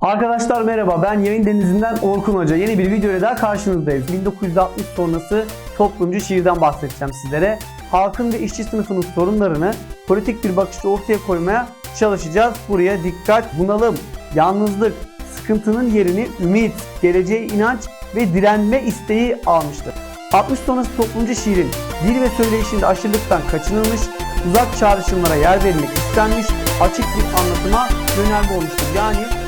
Arkadaşlar merhaba ben Yayın Denizi'nden Orkun Hoca. Yeni bir video ile daha karşınızdayız. 1960 sonrası toplumcu şiirden bahsedeceğim sizlere. Halkın ve işçi sınıfının sorunlarını politik bir bakışla ortaya koymaya çalışacağız. Buraya dikkat, bunalım, yalnızlık, sıkıntının yerini ümit, geleceğe inanç ve direnme isteği almıştır. 60 sonrası toplumcu şiirin dil ve söyleyişinde aşırılıktan kaçınılmış, uzak çağrışımlara yer verilmek istenmiş, açık bir anlatıma yönelme olmuştur. Yani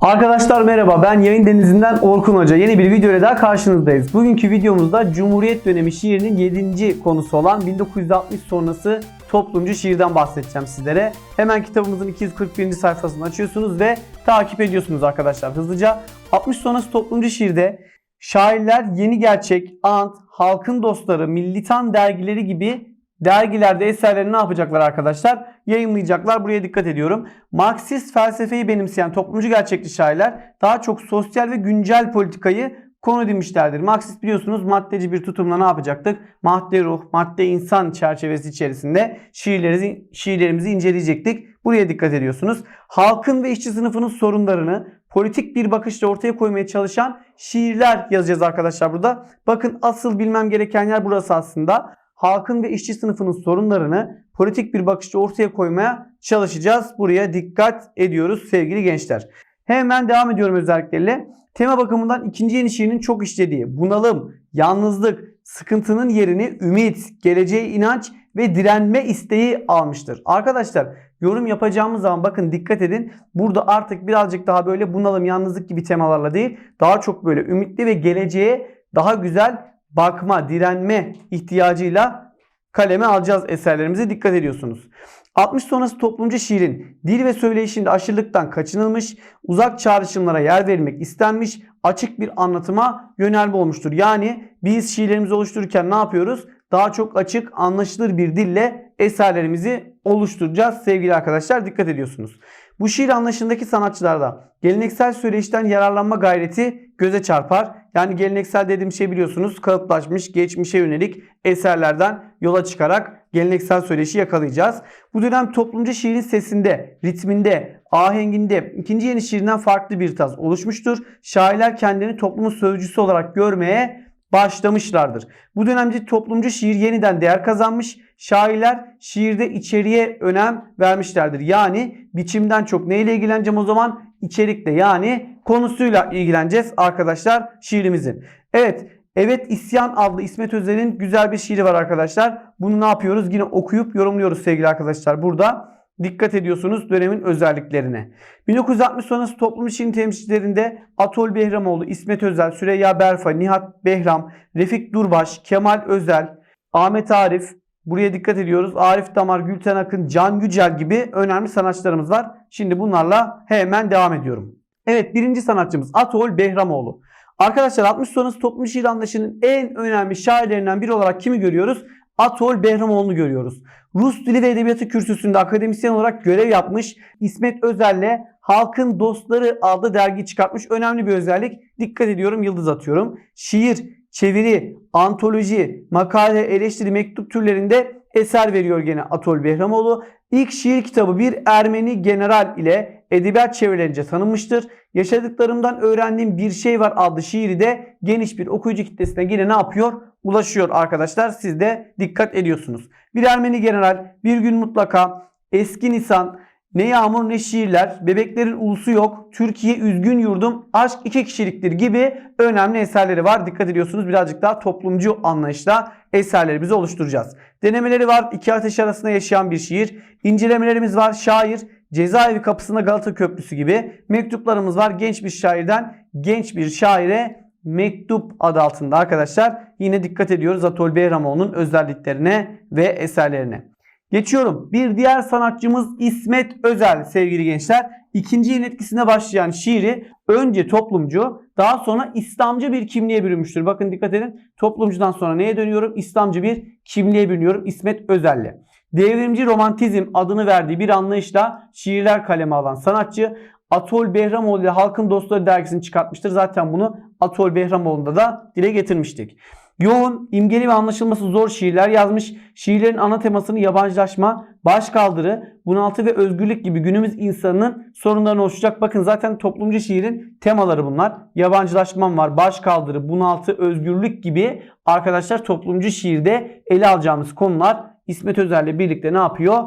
Arkadaşlar merhaba ben Yayın Denizi'nden Orkun Hoca. Yeni bir video daha karşınızdayız. Bugünkü videomuzda Cumhuriyet dönemi şiirinin 7. konusu olan 1960 sonrası toplumcu şiirden bahsedeceğim sizlere. Hemen kitabımızın 241. sayfasını açıyorsunuz ve takip ediyorsunuz arkadaşlar hızlıca. 60 sonrası toplumcu şiirde şairler Yeni Gerçek, Ant, Halkın Dostları, Millitan dergileri gibi dergilerde eserlerini ne yapacaklar arkadaşlar? Yayınlayacaklar. Buraya dikkat ediyorum. Marksist felsefeyi benimseyen toplumcu gerçekçi şairler daha çok sosyal ve güncel politikayı konu edinmişlerdir. Marksist biliyorsunuz maddeci bir tutumla ne yapacaktık? Madde ruh, madde insan çerçevesi içerisinde şiirlerimizi, şiirlerimizi inceleyecektik. Buraya dikkat ediyorsunuz. Halkın ve işçi sınıfının sorunlarını politik bir bakışla ortaya koymaya çalışan şiirler yazacağız arkadaşlar burada. Bakın asıl bilmem gereken yer burası aslında halkın ve işçi sınıfının sorunlarını politik bir bakışla ortaya koymaya çalışacağız. Buraya dikkat ediyoruz sevgili gençler. Hemen devam ediyorum özellikleriyle. Tema bakımından ikinci yeni şiirinin çok işlediği bunalım, yalnızlık, sıkıntının yerini ümit, geleceğe inanç ve direnme isteği almıştır. Arkadaşlar yorum yapacağımız zaman bakın dikkat edin. Burada artık birazcık daha böyle bunalım, yalnızlık gibi temalarla değil daha çok böyle ümitli ve geleceğe daha güzel bakma, direnme ihtiyacıyla kaleme alacağız eserlerimize dikkat ediyorsunuz. 60 sonrası toplumcu şiirin dil ve söyleyişinde aşırılıktan kaçınılmış, uzak çağrışımlara yer verilmek istenmiş, açık bir anlatıma yönelme olmuştur. Yani biz şiirlerimizi oluştururken ne yapıyoruz? Daha çok açık, anlaşılır bir dille eserlerimizi oluşturacağız sevgili arkadaşlar. Dikkat ediyorsunuz. Bu şiir anlayışındaki sanatçılarda geleneksel söyleyişten yararlanma gayreti göze çarpar. Yani geleneksel dediğim şey biliyorsunuz kalıplaşmış, geçmişe yönelik eserlerden yola çıkarak geleneksel söyleşi yakalayacağız. Bu dönem toplumcu şiirin sesinde, ritminde, ahenginde ikinci yeni şiirinden farklı bir taz oluşmuştur. Şairler kendilerini toplumun sözcüsü olarak görmeye başlamışlardır. Bu dönemde toplumcu şiir yeniden değer kazanmış. Şairler şiirde içeriye önem vermişlerdir. Yani biçimden çok neyle ilgileneceğim o zaman? İçerikle yani konusuyla ilgileneceğiz arkadaşlar şiirimizin. Evet Evet İsyan adlı İsmet Özel'in güzel bir şiiri var arkadaşlar. Bunu ne yapıyoruz? Yine okuyup yorumluyoruz sevgili arkadaşlar burada. Dikkat ediyorsunuz dönemin özelliklerine. 1960 sonrası toplum işinin temsilcilerinde Atol Behramoğlu, İsmet Özel, Süreyya Berfa, Nihat Behram, Refik Durbaş, Kemal Özel, Ahmet Arif, buraya dikkat ediyoruz. Arif Damar, Gülten Akın, Can Yücel gibi önemli sanatçılarımız var. Şimdi bunlarla hemen devam ediyorum. Evet birinci sanatçımız Atol Behramoğlu. Arkadaşlar 60 sonrası toplum şiir anlayışının en önemli şairlerinden biri olarak kimi görüyoruz? Atol Behramoğlu'nu görüyoruz. Rus Dili ve Edebiyatı Kürsüsü'nde akademisyen olarak görev yapmış. İsmet Özel'le Halkın Dostları adlı dergi çıkartmış. Önemli bir özellik. Dikkat ediyorum yıldız atıyorum. Şiir, çeviri, antoloji, makale, eleştiri, mektup türlerinde eser veriyor gene Atol Behramoğlu. İlk şiir kitabı bir Ermeni general ile edebiyat çevrelerince tanınmıştır. Yaşadıklarımdan öğrendiğim bir şey var adlı şiiri de geniş bir okuyucu kitlesine yine ne yapıyor? Ulaşıyor arkadaşlar. Siz de dikkat ediyorsunuz. Bir Ermeni general bir gün mutlaka eski Nisan ne yağmur ne şiirler, bebeklerin ulusu yok, Türkiye üzgün yurdum, aşk iki kişiliktir gibi önemli eserleri var. Dikkat ediyorsunuz birazcık daha toplumcu anlayışla eserlerimizi oluşturacağız. Denemeleri var, iki ateş arasında yaşayan bir şiir. İncelemelerimiz var, şair, cezaevi kapısında Galata Köprüsü gibi. Mektuplarımız var, genç bir şairden genç bir şaire mektup adı altında arkadaşlar. Yine dikkat ediyoruz Atol Behramoğlu'nun özelliklerine ve eserlerine. Geçiyorum. Bir diğer sanatçımız İsmet Özel sevgili gençler. İkinci yeni etkisine başlayan şiiri önce toplumcu daha sonra İslamcı bir kimliğe bürünmüştür. Bakın dikkat edin. Toplumcudan sonra neye dönüyorum? İslamcı bir kimliğe bürünüyorum İsmet Özel'le. Devrimci romantizm adını verdiği bir anlayışla şiirler kaleme alan sanatçı Atol Behramoğlu ile Halkın Dostları dergisini çıkartmıştır. Zaten bunu Atol Behramoğlu'nda da dile getirmiştik. Yoğun, imgeli ve anlaşılması zor şiirler yazmış. Şiirlerin ana temasını yabancılaşma, başkaldırı, bunaltı ve özgürlük gibi günümüz insanının sorunlarını oluşacak. Bakın zaten toplumcu şiirin temaları bunlar. Yabancılaşma var, başkaldırı, bunaltı, özgürlük gibi arkadaşlar toplumcu şiirde ele alacağımız konular İsmet Özer'le birlikte ne yapıyor?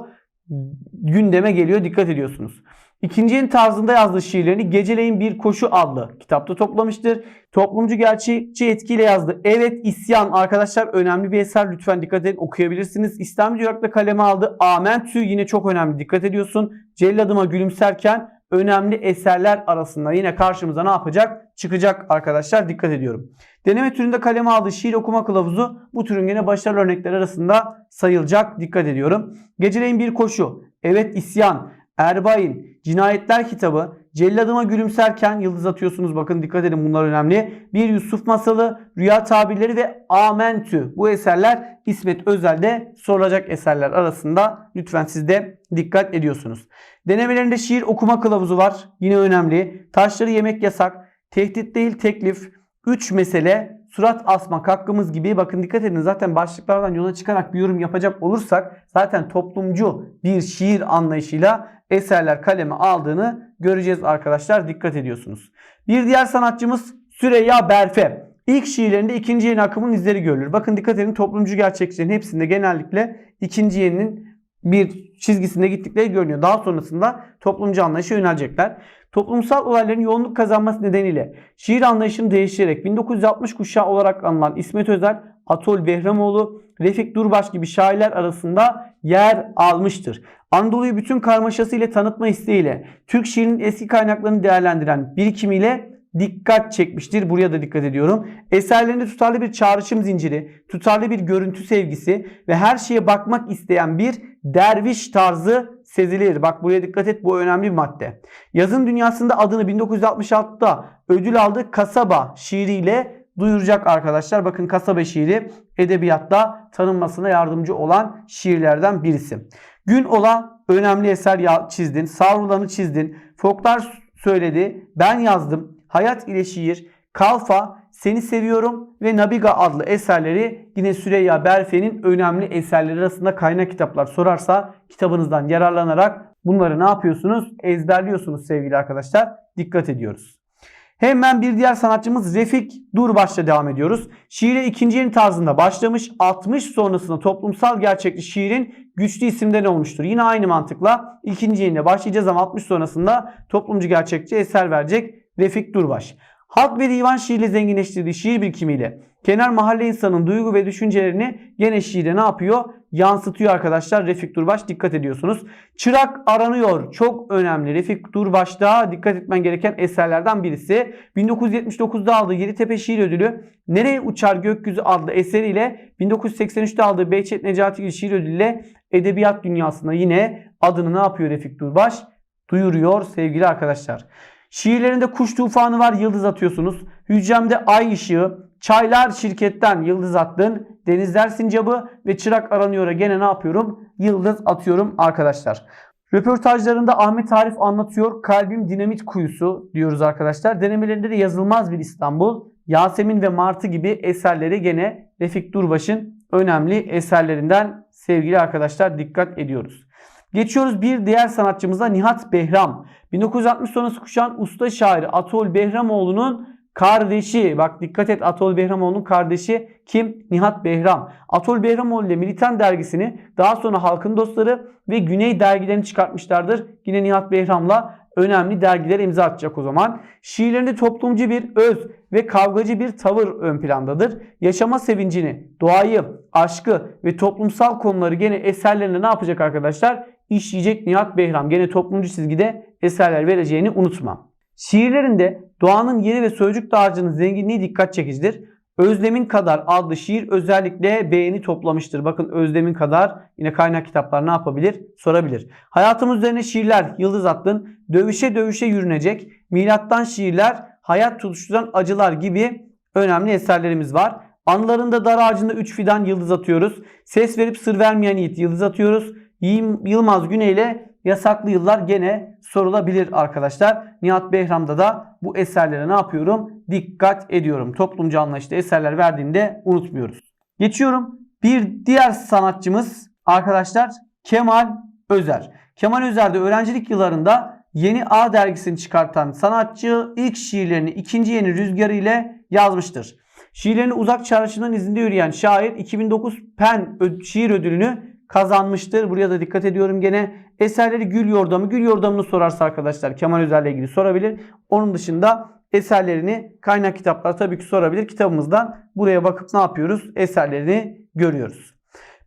Gündeme geliyor. Dikkat ediyorsunuz. İkinci yeni tarzında yazdığı şiirlerini Geceleyin Bir Koşu adlı kitapta toplamıştır. Toplumcu gerçekçi etkiyle yazdı. Evet isyan arkadaşlar önemli bir eser. Lütfen dikkat edin okuyabilirsiniz. İslamcı olarak da kaleme aldı. Amentü yine çok önemli. Dikkat ediyorsun. Celladıma gülümserken önemli eserler arasında yine karşımıza ne yapacak? Çıkacak arkadaşlar. Dikkat ediyorum. Deneme türünde kaleme aldığı şiir okuma kılavuzu bu türün yine başarılı örnekler arasında sayılacak. Dikkat ediyorum. Geceleyin Bir Koşu. Evet isyan. Erbain, Cinayetler kitabı, Celladıma gülümserken yıldız atıyorsunuz bakın dikkat edin bunlar önemli. Bir Yusuf masalı, Rüya tabirleri ve Amentü. Bu eserler İsmet Özel'de sorulacak eserler arasında. Lütfen siz de dikkat ediyorsunuz. Denemelerinde şiir okuma kılavuzu var. Yine önemli. Taşları yemek yasak. Tehdit değil teklif. 3 mesele surat asmak hakkımız gibi bakın dikkat edin zaten başlıklardan yola çıkarak bir yorum yapacak olursak zaten toplumcu bir şiir anlayışıyla eserler kaleme aldığını göreceğiz arkadaşlar dikkat ediyorsunuz. Bir diğer sanatçımız Süreyya Berfe. İlk şiirlerinde ikinci yeni akımın izleri görülür. Bakın dikkat edin toplumcu gerçekçilerin hepsinde genellikle ikinci yeninin bir çizgisinde gittikleri görünüyor. Daha sonrasında toplumcu anlayışa yönelecekler. Toplumsal olayların yoğunluk kazanması nedeniyle şiir anlayışını değiştirerek 1960 kuşağı olarak anılan İsmet Özel, Atol Behramoğlu, Refik Durbaş gibi şairler arasında yer almıştır. Anadolu'yu bütün karmaşasıyla tanıtma isteğiyle Türk şiirinin eski kaynaklarını değerlendiren birikimiyle dikkat çekmiştir. Buraya da dikkat ediyorum. Eserlerinde tutarlı bir çağrışım zinciri, tutarlı bir görüntü sevgisi ve her şeye bakmak isteyen bir derviş tarzı sezilir. Bak buraya dikkat et bu önemli bir madde. Yazın dünyasında adını 1966'da ödül aldığı Kasaba şiiriyle duyuracak arkadaşlar. Bakın Kasaba şiiri edebiyatta tanınmasına yardımcı olan şiirlerden birisi. Gün ola önemli eser çizdin. Savrulan'ı çizdin. Folklar söyledi. Ben yazdım. Hayat ile şiir, Kalfa, Seni Seviyorum ve Nabiga adlı eserleri yine Süreyya Berfe'nin önemli eserleri arasında kaynak kitaplar sorarsa kitabınızdan yararlanarak bunları ne yapıyorsunuz? Ezberliyorsunuz sevgili arkadaşlar. Dikkat ediyoruz. Hemen bir diğer sanatçımız Refik Durbaş'la devam ediyoruz. Şiire ikinci yeni tarzında başlamış. 60 sonrasında toplumsal gerçekçi şiirin güçlü isimleri olmuştur. Yine aynı mantıkla ikinci yenine başlayacağız ama 60 sonrasında toplumcu gerçekçi eser verecek Refik Durbaş. Halk ve divan şiirle zenginleştirdiği şiir birikimiyle kenar mahalle insanın duygu ve düşüncelerini gene şiire ne yapıyor? Yansıtıyor arkadaşlar Refik Durbaş dikkat ediyorsunuz. Çırak aranıyor çok önemli. Refik Durbaş'ta dikkat etmen gereken eserlerden birisi. 1979'da aldığı Yeditepe Şiir Ödülü Nereye Uçar Gökyüzü adlı eseriyle 1983'te aldığı Behçet Necati Şiir Ödülü ile edebiyat dünyasında yine adını ne yapıyor Refik Durbaş? Duyuruyor sevgili arkadaşlar. Şiirlerinde kuş tufanı var yıldız atıyorsunuz. Hücremde ay ışığı, çaylar şirketten yıldız attın. Denizler sincabı ve çırak aranıyor'a gene ne yapıyorum? Yıldız atıyorum arkadaşlar. Röportajlarında Ahmet Arif anlatıyor. Kalbim dinamit kuyusu diyoruz arkadaşlar. Denemelerinde de yazılmaz bir İstanbul. Yasemin ve Martı gibi eserleri gene Refik Durbaş'ın önemli eserlerinden sevgili arkadaşlar dikkat ediyoruz. Geçiyoruz bir diğer sanatçımıza Nihat Behram. 1960 sonrası kuşağın usta şairi Atol Behramoğlu'nun kardeşi. Bak dikkat et Atol Behramoğlu'nun kardeşi kim? Nihat Behram. Atol Behramoğlu ile Militan dergisini daha sonra Halkın Dostları ve Güney dergilerini çıkartmışlardır. Yine Nihat Behram'la önemli dergilere imza atacak o zaman. Şiirlerinde toplumcu bir öz ve kavgacı bir tavır ön plandadır. Yaşama sevincini, doğayı, aşkı ve toplumsal konuları gene eserlerinde ne yapacak arkadaşlar? işleyecek Nihat Behram. Gene toplumcu çizgide eserler vereceğini unutma. Şiirlerinde doğanın yeri ve sözcük dağarcığının zenginliği dikkat çekicidir. Özlemin Kadar adlı şiir özellikle beğeni toplamıştır. Bakın Özlemin Kadar yine kaynak kitaplar ne yapabilir? Sorabilir. Hayatımız üzerine şiirler Yıldız Atlın, Dövüşe Dövüşe Yürünecek, Milattan şiirler, Hayat Tutuşturan Acılar gibi önemli eserlerimiz var. Anılarında dar ağacında 3 fidan yıldız atıyoruz. Ses verip sır vermeyen yiğit yıldız atıyoruz. Yılmaz Güney ile yasaklı yıllar gene sorulabilir arkadaşlar. Nihat Behram'da da bu eserlere ne yapıyorum? Dikkat ediyorum. Toplumcu anlayışta eserler verdiğinde unutmuyoruz. Geçiyorum. Bir diğer sanatçımız arkadaşlar Kemal Özer. Kemal Özer de öğrencilik yıllarında Yeni A dergisini çıkartan sanatçı ilk şiirlerini ikinci yeni rüzgarı ile yazmıştır. Şiirlerini uzak çarşının izinde yürüyen şair 2009 PEN şiir ödülünü kazanmıştır. Buraya da dikkat ediyorum gene. Eserleri Gül Yordamı. Gül Yordamı'nı sorarsa arkadaşlar Kemal Özer'le ilgili sorabilir. Onun dışında eserlerini kaynak kitaplar tabii ki sorabilir. Kitabımızdan buraya bakıp ne yapıyoruz? Eserlerini görüyoruz.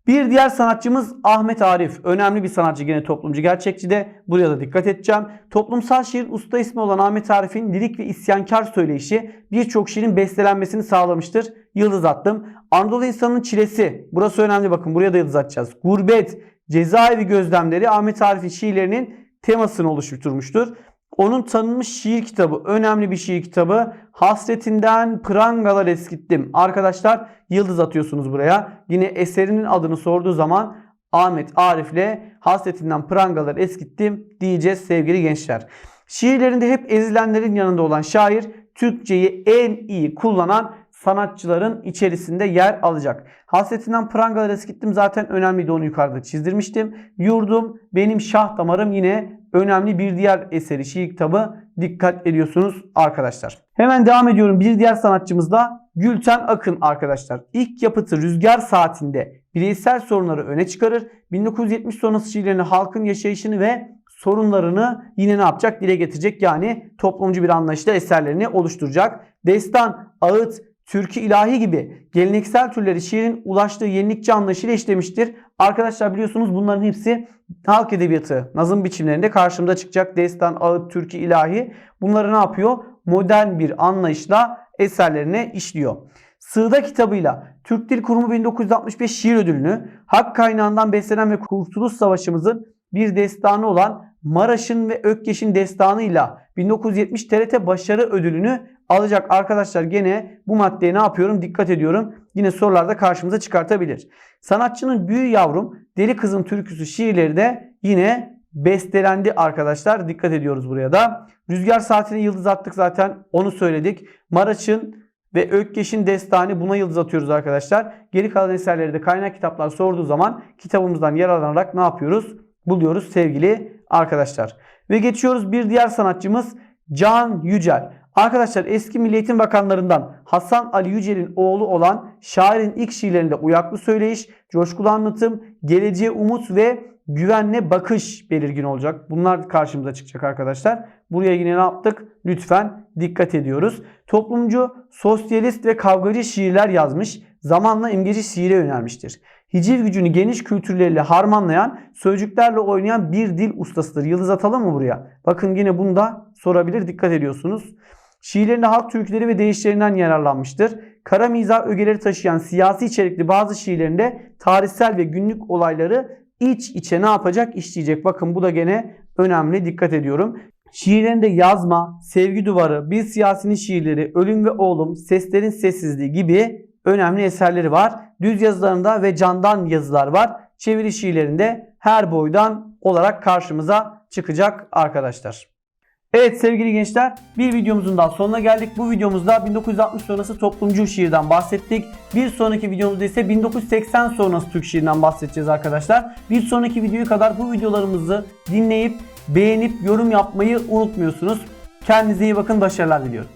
Bir diğer sanatçımız Ahmet Arif. Önemli bir sanatçı gene toplumcu gerçekçi de. Buraya da dikkat edeceğim. Toplumsal şiir usta ismi olan Ahmet Arif'in lirik ve isyankar söyleyişi birçok şiirin bestelenmesini sağlamıştır. Yıldız attım. Anadolu insanının çilesi. Burası önemli bakın buraya da yıldız atacağız. Gurbet, cezaevi gözlemleri Ahmet Arif'in şiirlerinin temasını oluşturmuştur. Onun tanınmış şiir kitabı, önemli bir şiir kitabı. Hasretinden prangalar eskittim. Arkadaşlar yıldız atıyorsunuz buraya. Yine eserinin adını sorduğu zaman Ahmet Arif'le hasretinden prangalar eskittim diyeceğiz sevgili gençler. Şiirlerinde hep ezilenlerin yanında olan şair Türkçeyi en iyi kullanan sanatçıların içerisinde yer alacak. Hasretinden prangalar eskittim zaten önemliydi onu yukarıda çizdirmiştim. Yurdum benim şah damarım yine önemli bir diğer eseri şiir kitabı dikkat ediyorsunuz arkadaşlar. Hemen devam ediyorum bir diğer sanatçımız da Gülten Akın arkadaşlar. İlk yapıtı Rüzgar Saati'nde bireysel sorunları öne çıkarır. 1970 sonrası şiirlerini halkın yaşayışını ve sorunlarını yine ne yapacak? Dile getirecek. Yani toplumcu bir anlayışla eserlerini oluşturacak. Destan, ağıt, türkü ilahi gibi geleneksel türleri şiirin ulaştığı yenilikçi anlayışıyla işlemiştir. Arkadaşlar biliyorsunuz bunların hepsi halk edebiyatı, nazım biçimlerinde karşımıza çıkacak. Destan, ağıt, türkü ilahi bunları ne yapıyor? Modern bir anlayışla eserlerine işliyor. Sığda kitabıyla Türk Dil Kurumu 1965 şiir ödülünü hak kaynağından beslenen ve Kurtuluş Savaşımızın bir destanı olan Maraş'ın ve Ökkeş'in destanıyla 1970 TRT Başarı Ödülünü alacak arkadaşlar gene bu maddeye ne yapıyorum dikkat ediyorum. Yine sorularda karşımıza çıkartabilir. Sanatçının Büyü Yavrum, Deli Kızın Türküsü şiirleri de yine bestelendi arkadaşlar. Dikkat ediyoruz buraya da. Rüzgar Saati'ne yıldız attık zaten onu söyledik. Maraş'ın ve Ökkeş'in destanı buna yıldız atıyoruz arkadaşlar. Geri kalan eserleri de kaynak kitaplar sorduğu zaman kitabımızdan yararlanarak ne yapıyoruz? Buluyoruz sevgili arkadaşlar. Ve geçiyoruz bir diğer sanatçımız Can Yücel. Arkadaşlar eski Milli Eğitim Bakanlarından Hasan Ali Yücel'in oğlu olan şairin ilk şiirlerinde uyaklı söyleyiş, coşkulu anlatım, geleceğe umut ve güvenle bakış belirgin olacak. Bunlar karşımıza çıkacak arkadaşlar. Buraya yine ne yaptık? Lütfen dikkat ediyoruz. Toplumcu, sosyalist ve kavgacı şiirler yazmış. Zamanla imgeci şiire yönelmiştir. Hiciv gücünü geniş kültürleriyle harmanlayan, sözcüklerle oynayan bir dil ustasıdır. Yıldız atalım mı buraya? Bakın yine bunu da sorabilir. Dikkat ediyorsunuz. Şiirlerinde halk türküleri ve deyişlerinden yararlanmıştır. Kara mizah ögeleri taşıyan siyasi içerikli bazı şiirlerinde tarihsel ve günlük olayları iç içe ne yapacak? işleyecek. Bakın bu da gene önemli. Dikkat ediyorum. Şiirlerinde yazma, sevgi duvarı, bir siyasinin şiirleri, ölüm ve oğlum, seslerin sessizliği gibi önemli eserleri var. Düz yazılarında ve candan yazılar var. Çeviri şiirlerinde her boydan olarak karşımıza çıkacak arkadaşlar. Evet sevgili gençler bir videomuzun daha sonuna geldik. Bu videomuzda 1960 sonrası toplumcu şiirden bahsettik. Bir sonraki videomuzda ise 1980 sonrası Türk şiirinden bahsedeceğiz arkadaşlar. Bir sonraki videoyu kadar bu videolarımızı dinleyip beğenip yorum yapmayı unutmuyorsunuz. Kendinize iyi bakın başarılar diliyorum.